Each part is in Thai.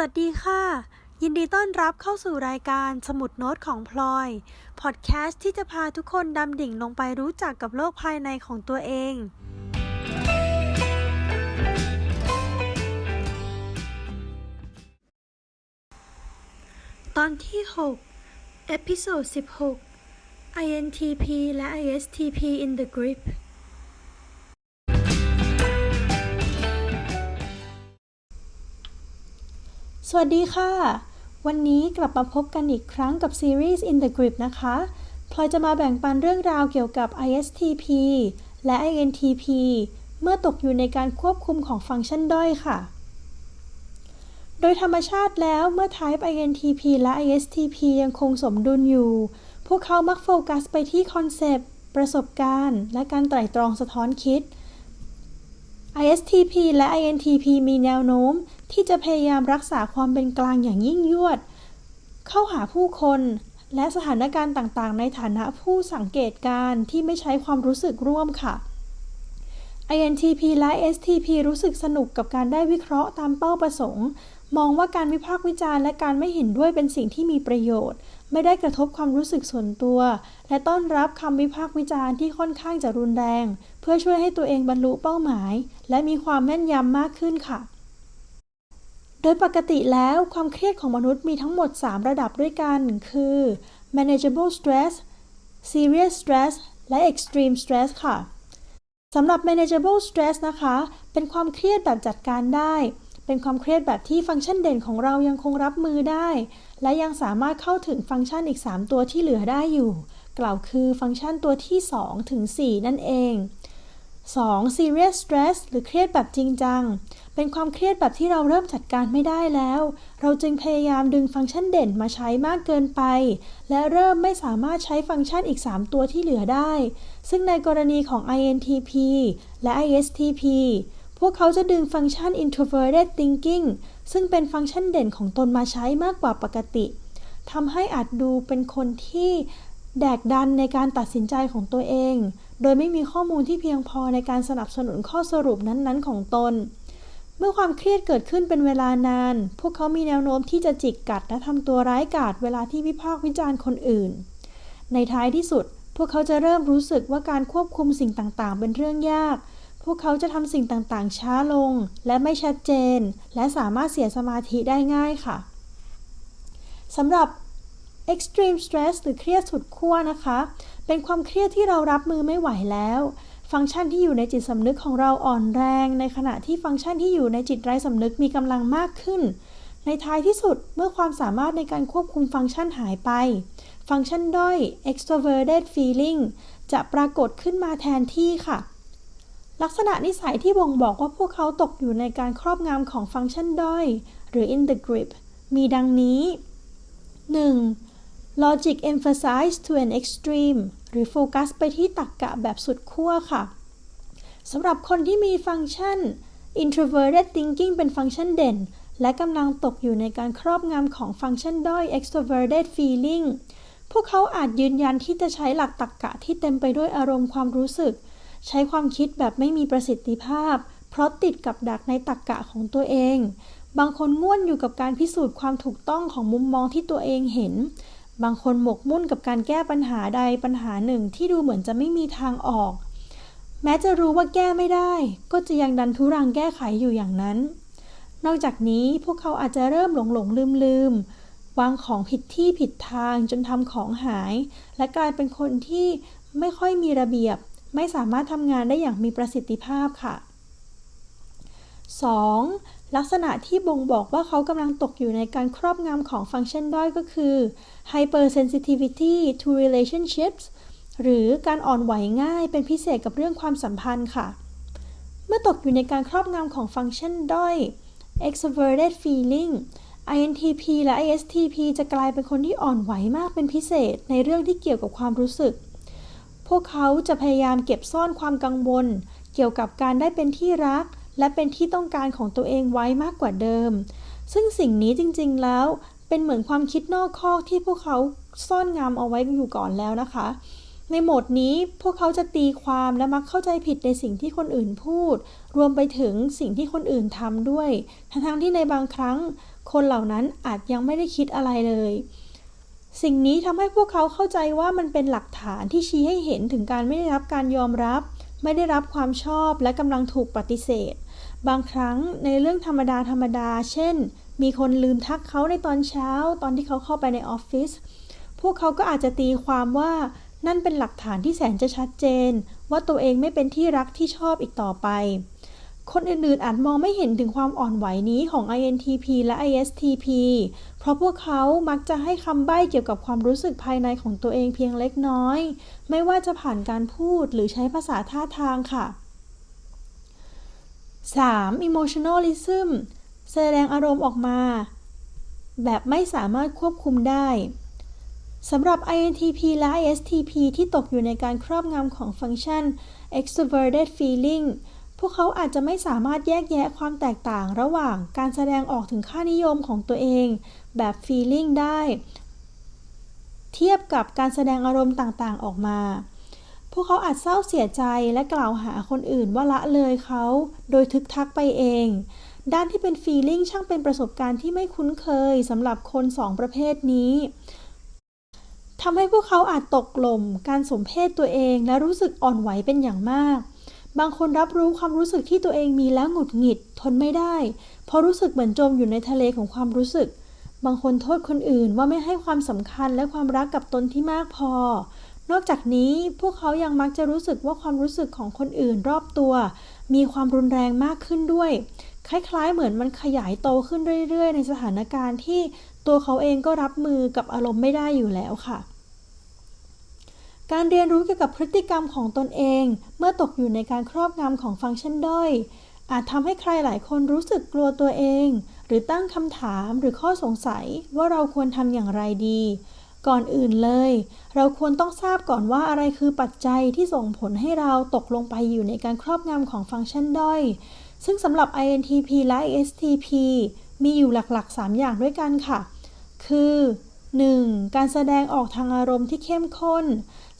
สวัสดีค่ะ ยินดีต้อนรับเข้าสู่รายการสมุดโน้ตของพลอย พอดแคสต์ที่จะพาทุกคนดำดิ่งลงไปรู้จักกับโลกภายในของตัวเอง ตอนที่ 6 เอพิโซด 16 INTP และ ISTP in the grip สวัสดีค่ะ วันนี้กลับมาพบกันอีกครั้งกับซีรีส์ In the Grip นะคะพลอยจะมาแบ่งปันเรื่องราวเกี่ยวกับ ISTP และ INTP เมื่อตกอยู่ในการควบคุมของฟังก์ชันด้อยค่ะ โดยธรรมชาติแล้วเมื่อ Type INTP และ ISTP ยังคงสมดุลอยู่ พวกเขามักโฟกัสไปที่คอนเซปต์ ประสบการณ์ และการไตร่ตรองสะท้อนคิด ISTP และ INTP มีแนวโน้ม ที่จะพยายามรักษาความเป็นกลางอย่างยิ่งยวด เข้าหาผู้คน และสถานการณ์ต่างๆ ในฐานะผู้สังเกตการณ์ที่ไม่ใช้ความรู้สึกร่วมค่ะ INTP และ STP รู้สึกสนุกกับการได้วิเคราะห์ตามเป้าประสงค์ มองว่าการวิพากษ์วิจารณ์และการไม่เห็นด้วยเป็นสิ่งที่มีประโยชน์ ไม่ได้กระทบความรู้สึกส่วนตัว และต้อนรับคำวิพากษ์วิจารณ์ที่ค่อนข้างจะรุนแรง เพื่อช่วยให้ตัวเองบรรลุเป้าหมาย และมีความแม่นยำมากขึ้นค่ะ โดยปกติแล้วความเครียดของมนุษย์มีทั้งหมด 3 ระดับด้วยกัน คือ manageable stress serious stress และ extreme stress ค่ะสำหรับ manageable stress นะคะ เป็นความเครียดแบบจัดการได้ เป็นความเครียดแบบที่ฟังก์ชันเด่นของเรายังคงรับมือได้ และยังสามารถเข้าถึงฟังก์ชันอีก 3 ตัวที่เหลือได้อยู่ กล่าวคือฟังก์ชันตัวที่ 2 ถึง 4 นั่นเอง 2. serious stress หรือเครียดแบบจริงจัง เป็นความเครียดแบบที่เราเริ่มจัดการไม่ได้แล้ว เราจึงพยายามดึงฟังก์ชันเด่นมาใช้มากเกินไป และเริ่มไม่สามารถใช้ฟังก์ชันอีก 3 ตัวที่เหลือได้ ซึ่งในกรณีของ INTP และ ISTP พวกเขาจะดึงฟังก์ชัน introverted thinking ซึ่งเป็นฟังก์ชันเด่นของตนมาใช้มากกว่าปกติทำให้อาจดูเป็นคนที่แดกดันในการตัดสินใจของตัวเอง โดยไม่มีข้อมูลที่เพียงพอในการสนับสนุนข้อสรุปนั้นๆ ของตน เมื่อความเครียดเกิดขึ้นเป็นเวลานาน พวกเขามีแนวโน้มที่จะจิกกัดและทำตัวร้ายกาจเวลาที่วิพากษ์วิจารณ์คนอื่น ในท้ายที่สุด พวกเขาจะเริ่มรู้สึกว่าการควบคุมสิ่งต่างๆ เป็นเรื่องยาก พวกเขาจะทำสิ่งต่างๆ ช้าลง และไม่ชัดเจน และสามารถเสียสมาธิได้ง่ายค่ะสำหรับ extreme stress หรือเครียดสุดขั้วนะคะ เป็นความเครียดที่เรารับมือไม่ไหวแล้ว ฟังก์ชันที่อยู่ในจิตสำนึกของเราอ่อนแรง ในขณะที่ฟังก์ชันที่อยู่ในจิตไร้สำนึกมีกำลังมากขึ้น ในท้ายที่สุดเมื่อความสามารถในการควบคุมฟังก์ชันหายไป ฟังก์ชันด้อย extroverted feeling จะปรากฏขึ้นมาแทนที่ค่ะลักษณะนิสัยที่บ่งบอกว่าพวกเขาตกอยู่ในการครอบงำของฟังก์ชันด้อย หรือ in the grip มีดังนี้ 1. Logic emphasize to an extreme หรือโฟกัสไปที่ตรรกกะแบบสุดขั้วค่ะสำหรับคนที่มีฟังก์ชัน introverted thinking เป็นฟังก์ชันเด่น และกำลังตกอยู่ในการครอบงำของฟังก์ชันด้อย extroverted feeling พวกเขาอาจยืนยันที่จะใช้หลักตรรกกะที่เต็มไปด้วยอารมณ์ความรู้สึก ใช้ความคิดแบบไม่มีประสิทธิภาพ เพราะติดกับดักในตรรกกะของตัวเอง บางคนง่วนอยู่กับการพิสูจน์ความถูกต้องของมุมมองที่ตัวเองเห็น บางคนหมกมุ่นกับการแก้ปัญหาใดปัญหาหนึ่งที่ดูเหมือนจะไม่มีทางออก แม้จะรู้ว่าแก้ไม่ได้ ก็จะยังดันทุรังแก้ไขอยู่อย่างนั้น นอกจากนี้พวกเขาอาจจะเริ่มหลงหลงลืมลืมวางของผิดที่ผิดทางจนทำของหาย และกลายเป็นคนที่ไม่ค่อยมีระเบียบ ไม่สามารถทำงานได้อย่างมีประสิทธิภาพค่ะ 2. ลักษณะที่บ่งบอกว่าเขากำลังตกอยู่ในการครอบงำของฟังก์ชันด้อยก็คือ hypersensitivity to relationships หรือการอ่อนไหวง่ายเป็นพิเศษกับเรื่องความสัมพันธ์ค่ะ เมื่อตกอยู่ในการครอบงำของฟังก์ชันด้อย extroverted feeling INTP และ ISTP จะกลายเป็นคนที่อ่อนไหวมากเป็นพิเศษในเรื่องที่เกี่ยวกับความรู้สึก พวกเขาจะพยายามเก็บซ่อนความกังวล เกี่ยวกับการได้เป็นที่รัก และเป็นที่ต้องการของตัวเองไว้มากกว่าเดิม ซึ่งสิ่งนี้จริงๆแล้วเป็นเหมือนความคิดนอกคอกที่พวกเขาซ่อนงำเอาไว้อยู่ก่อนแล้วนะคะ ในโหมดนี้พวกเขาจะตีความและมักเข้าใจผิดในสิ่งที่คนอื่นพูด รวมไปถึงสิ่งที่คนอื่นทำด้วย ทั้งๆที่ในบางครั้ง คนเหล่านั้นอาจยังไม่ได้คิดอะไรเลยสิ่งนี้ทำให้พวกเขาเข้าใจว่ามันเป็นหลักฐานที่ชี้ให้เห็นถึงการไม่ได้รับการยอมรับ ไม่ได้รับความชอบและกำลังถูกปฏิเสธ บางครั้งในเรื่องธรรมดาธรรมดา เช่น มีคนลืมทักเขาในตอนเช้า ตอนที่เขาเข้าไปในออฟฟิศ พวกเขาก็อาจจะตีความว่านั่นเป็นหลักฐานที่แสนจะชัดเจน ว่าตัวเองไม่เป็นที่รักที่ชอบอีกต่อไป คนอื่นๆอาจมองไม่เห็นถึงความอ่อนไหวนี้ของ INTP และ ISTP เพราะพวกเขามักจะให้คำใบ้เกี่ยวกับความรู้สึกภายในของตัวเองเพียงเล็กน้อย ไม่ว่าจะผ่านการพูดหรือใช้ภาษาท่าทางค่ะ 3. emotionalism แสดงอารมณ์ออกมา แบบไม่สามารถควบคุมได้สำหรับ INTP และ ISTP ที่ตกอยู่ในการครอบงำของฟังก์ชัน extroverted feeling พวกเขาอาจจะไม่สามารถแยกแยะความแตกต่างระหว่างการแสดงออกถึงค่านิยมของตัวเอง แบบ feeling ได้ เทียบกับการแสดงอารมณ์ต่างๆออกมา พวกเขาอาจเศร้าเสียใจและกล่าวหาคนอื่นว่าละเลยเขา โดยทึกทักไปเอง ด้านที่เป็น feeling ช่างเป็นประสบการณ์ที่ไม่คุ้นเคยสำหรับคนสองประเภทนี้ทำให้พวกเขาอาจตกหล่มการสมเพศตัวเองและรู้สึกอ่อนไหวเป็นอย่างมาก บางคนรับรู้ความรู้สึกที่ตัวเองมีแล้วหงุดหงิด ทนไม่ได้ เพราะรู้สึกเหมือนจมอยู่ในทะเลของความรู้สึก บางคนโทษคนอื่นว่าไม่ให้ความสำคัญและความรักกับตนที่มากพอ นอกจากนี้พวกเขายังมักจะรู้สึกว่าความรู้สึกของคนอื่นรอบตัว มีความรุนแรงมากขึ้นด้วย คล้ายๆ เหมือนมันขยายโตขึ้นเรื่อยๆ ในสถานการณ์ที่ตัวเขาเองก็รับมือกับอารมณ์ไม่ได้อยู่แล้วค่ะ การเรียนรู้เกี่ยวกับพฤติกรรมของตนเอง เมื่อตกอยู่ในการครอบงำของฟังก์ชันด้อย อาจทำให้ใครหลายคนรู้สึกกลัวตัวเอง หรือตั้งคำถามหรือข้อสงสัยว่าเราควรทำอย่างไรดี ก่อนอื่นเลย เราควรต้องทราบก่อนว่าอะไรคือปัจจัยที่ส่งผลให้เราตกลงไปอยู่ในการครอบงำของฟังก์ชันด้อย ซึ่งสำหรับ INTP และ ISTP มีอยู่หลักๆ 3 อย่างด้วยกันค่ะ คือ 1. การแสดงออกทางอารมณ์ที่เข้มข้น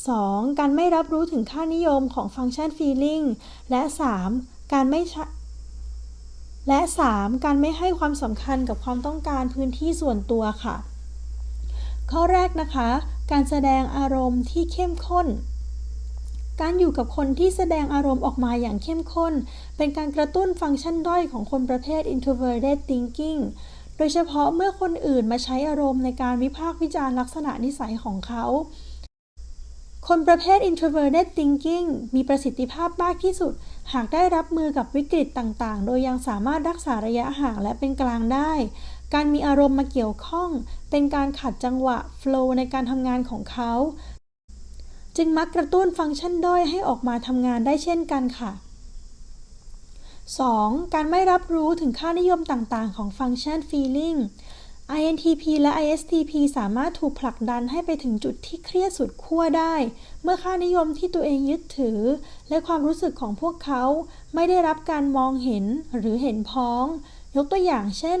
2. การไม่รับรู้ถึงค่านิยมของฟังก์ชัน feeling และ 3. การไม่และ 3. การไม่ให้ความสำคัญกับความต้องการพื้นที่ส่วนตัวค่ะ ข้อแรกนะคะ การแสดงอารมณ์ที่เข้มข้น การอยู่กับคนที่แสดงอารมณ์ออกมาอย่างเข้มข้น เป็นการกระตุ้นฟังก์ชันด้อยของคนประเภท introverted thinking โดยเฉพาะเมื่อคนอื่นมาใช้อารมณ์ในการวิพากษ์วิจารณ์ลักษณะนิสัยของเขา คนประเภท introverted thinking มีประสิทธิภาพมากที่สุด หากได้รับมือกับวิกฤตต่างๆ โดยยังสามารถรักษาระยะห่างและเป็นกลางได้ การมีอารมณ์มาเกี่ยวข้อง เป็นการขัดจังหวะ flow ในการทำงานของเขา จึงมักกระตุ้นฟังก์ชันด้อยให้ออกมาทำงานได้เช่นกันค่ะ 2. การไม่รับรู้ถึงค่านิยมต่างๆ ของฟังก์ชัน feeling INTP และ ISTP สามารถถูกผลักดันให้ไปถึงจุดที่เครียดสุดขั้วได้ เมื่อค่านิยมที่ตัวเองยึดถือ และความรู้สึกของพวกเขา ไม่ได้รับการมองเห็นหรือเห็นพ้อง ยกตัวอย่างเช่น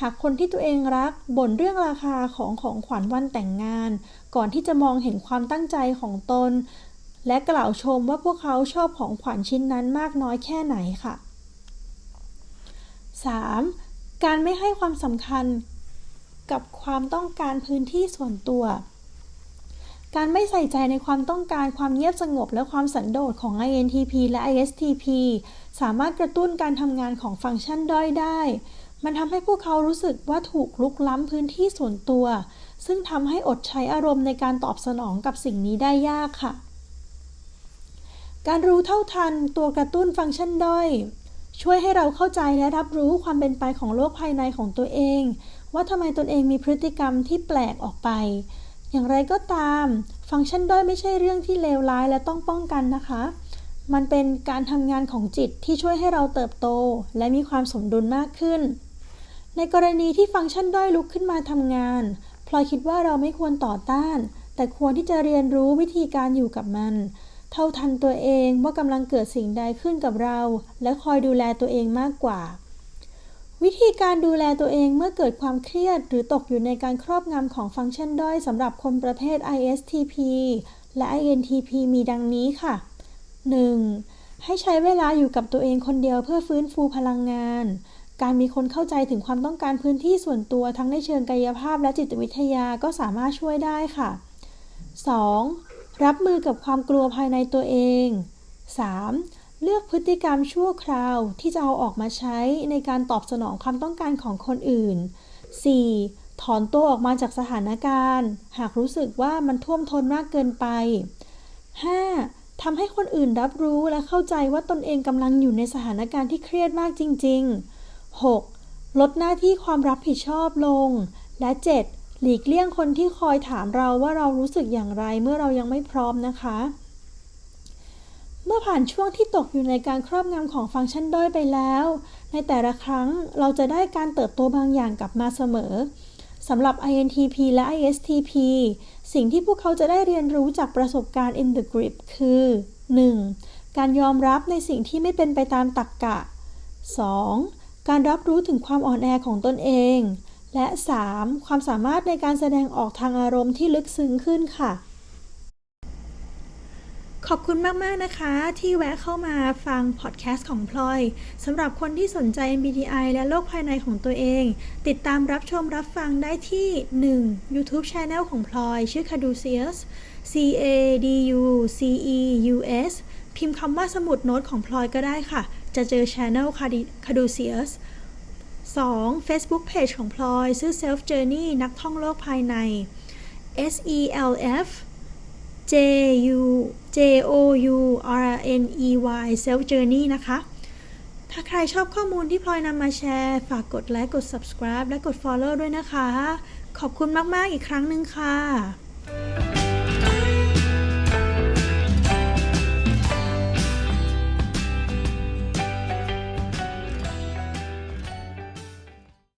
หากคนที่ตัวเองรักบ่นเรื่องราคาของของขวัญวันแต่งงาน ก่อนที่จะมองเห็นความตั้งใจของตน และกล่าวชมว่าพวกเขาชอบของขวัญชิ้นนั้นมากน้อยแค่ไหนค่ะ 3. การไม่ให้ความสำคัญกับความต้องการพื้นที่ส่วนตัว การไม่ใส่ใจในความต้องการความเงียบสงบและความสันโดษของ INTP และ ISTP สามารถกระตุ้นการทำงานของฟังก์ชันด้อยได้ มันทำให้พวกเขารู้สึกว่าถูกลุกล้ำพื้นที่ส่วนตัว ซึ่งทำให้อดใช้อารมณ์ในการตอบสนองกับสิ่งนี้ได้ยากค่ะ การรู้เท่าทันตัวกระตุ้นฟังก์ชันด้อย ช่วยให้เราเข้าใจและรับรู้ความเป็นไปของโลกภายในของตัวเอง ว่าทำไมตนเองมีพฤติกรรมที่แปลกออกไป อย่างไรก็ตาม ฟังก์ชันด้อยไม่ใช่เรื่องที่เลวร้ายและต้องป้องกันนะคะ มันเป็นการทำงานของจิตที่ช่วยให้เราเติบโต และมีความสมดุลมากขึ้น ในกรณีที่ฟังก์ชันด้อยลุกขึ้นมาทำงานพลอยคิดว่าเราไม่ควรต่อต้าน แต่ควรที่จะเรียนรู้วิธีการอยู่กับมัน เท่าทันตัวเองว่ากำลังเกิดสิ่งใดขึ้นกับเรา และคอยดูแลตัวเองมากกว่า วิธีการดูแลตัวเองเมื่อเกิดความเครียด หรือตกอยู่ในการครอบงำของฟังก์ชันด้อยสำหรับคนประเภท ISTP และ INTP มีดังนี้ค่ะ 1. ให้ใช้เวลาอยู่กับตัวเองคนเดียวเพื่อฟื้นฟูพลังงาน การมีคนเข้าใจถึงความต้องการพื้นที่ส่วนตัวทั้งในเชิงกายภาพและจิตวิทยาก็สามารถช่วยได้ค่ะ 2. รับมือกับความกลัวภายในตัวเอง 3. เลือกพฤติกรรมชั่วคราวที่จะเอาออกมาใช้ในการตอบสนองความต้องการของคนอื่น 4. ถอนตัวออกมาจากสถานการณ์ หากรู้สึกว่ามันท่วมท้นมากเกินไป 5. ทำให้คนอื่นรับรู้และเข้าใจว่าตนเองกำลังอยู่ในสถานการณ์ที่เครียดมากจริง ๆ 6. ลดหน้าที่ความรับผิดชอบลง และ 7. หลีกเลี่ยงคนที่คอยถามเราว่าเรารู้สึกอย่างไรเมื่อเรายังไม่พร้อมนะคะ เมื่อผ่านช่วงที่ตกอยู่ในการครอบงำของฟังก์ชันด้อยไปแล้ว ในแต่ละครั้งเราจะได้การเติบโตบางอย่างกลับมาเสมอสำหรับ INTP และ ISTP สิ่งที่พวกเขาจะได้เรียนรู้จากประสบการณ์ in the grip คือ 1. การยอมรับในสิ่งที่ไม่เป็นไปตามตรรกกะ 2. การรับรู้ถึงความอ่อนแอของตนเอง และ 3. ความสามารถในการแสดงออกทางอารมณ์ที่ลึกซึ้งขึ้นค่ะ ขอบคุณมาก ๆ นะคะ ที่แวะเข้ามาฟังพอดแคสต์ของพลอยสำหรับคนที่สนใจ MBTI และโลกภายในของตัวเอง ติดตามรับชมรับฟังได้ที่ 1. YouTube Channel ของพลอย ชื่อ Caduceus C A D U C E U S พิมพ์คำว่าสมุดโน้ตของพลอยก็ได้ค่ะ จะเจอ Channel Caduceus 2. Facebook Page ของพลอยชื่อ Self Journey นักท่องโลกภายใน S E L F J U J O U R N E Y Self Journey นะคะ ถ้าใครชอบข้อมูลที่พลอยนำมาแชร์ ฝากกดไลค์ กด subscribe และกด follow ด้วยนะคะ ขอบคุณมาก ๆ อีกครั้งหนึ่งค่ะ